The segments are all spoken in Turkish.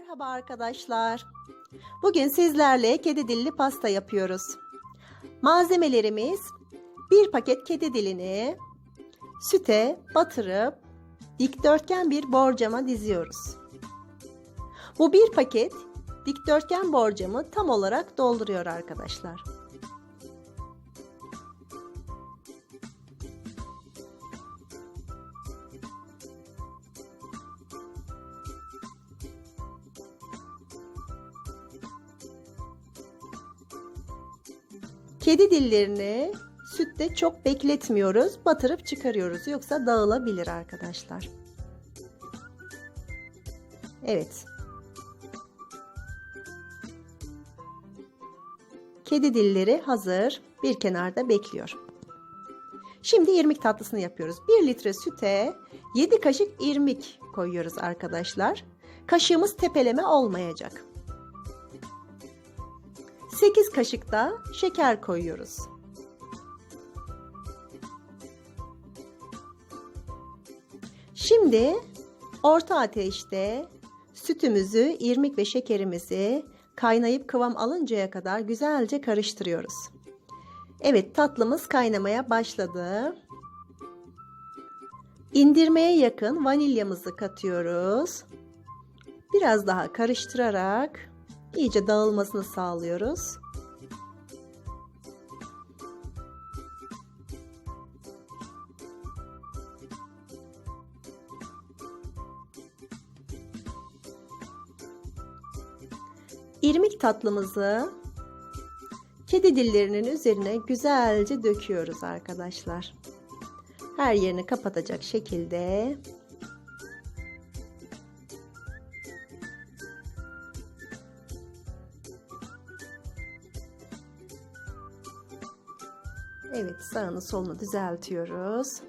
Merhaba arkadaşlar. Bugün sizlerle kedi dilli pasta yapıyoruz. Malzemelerimiz bir paket kedi dilini süte batırıp dikdörtgen bir borcama diziyoruz. Bu bir paket dikdörtgen borcamı tam olarak dolduruyor arkadaşlar. Kedi dillerini sütte çok bekletmiyoruz. Batırıp çıkarıyoruz. Yoksa dağılabilir arkadaşlar. Evet. Kedi dilleri hazır. Bir kenarda bekliyor. Şimdi irmik tatlısını yapıyoruz. 1 litre süte 7 kaşık irmik koyuyoruz arkadaşlar. Kaşığımız tepeleme olmayacak. 8 kaşık da şeker koyuyoruz. Şimdi orta ateşte sütümüzü, irmik ve şekerimizi kaynayıp kıvam alıncaya kadar güzelce karıştırıyoruz. Evet tatlımız kaynamaya başladı. İndirmeye yakın vanilyamızı katıyoruz. Biraz daha karıştırarak iyice dağılmasını sağlıyoruz. İrmik tatlımızı kedi dillerinin üzerine güzelce döküyoruz arkadaşlar. Her yerini kapatacak şekilde Evet sağını solunu düzeltiyoruz.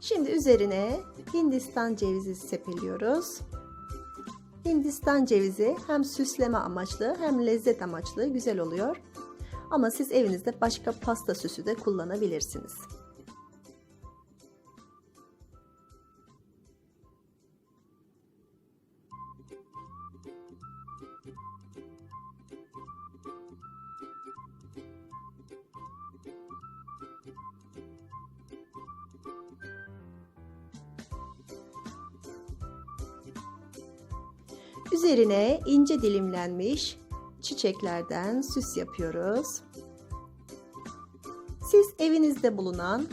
Şimdi üzerine Hindistan cevizi sepeliyoruz. Hindistan cevizi hem süsleme amaçlı hem lezzet amaçlı güzel oluyor. Ama siz evinizde başka pasta süsü de kullanabilirsiniz. Üzerine ince dilimlenmiş çiçeklerden süs yapıyoruz. Siz evinizde bulunan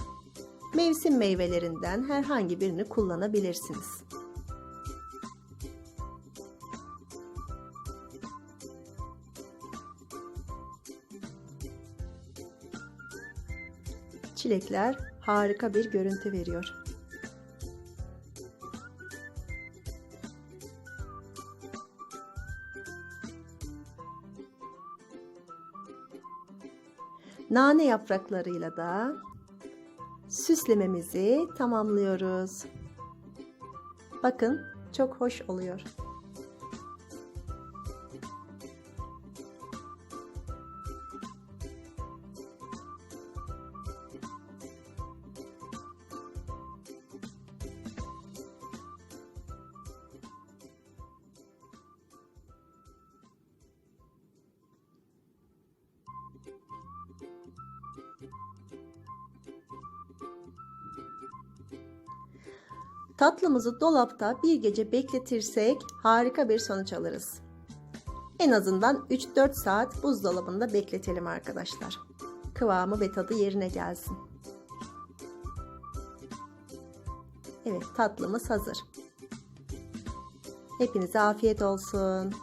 mevsim meyvelerinden herhangi birini kullanabilirsiniz. Çilekler harika bir görüntü veriyor. Nane yapraklarıyla da süslememizi tamamlıyoruz. Bakın çok hoş oluyor. Tatlımızı dolapta bir gece bekletirsek harika bir sonuç alırız. En azından 3-4 saat buzdolabında bekletelim arkadaşlar. Kıvamı ve tadı yerine gelsin. Evet tatlımız hazır. Hepinize afiyet olsun.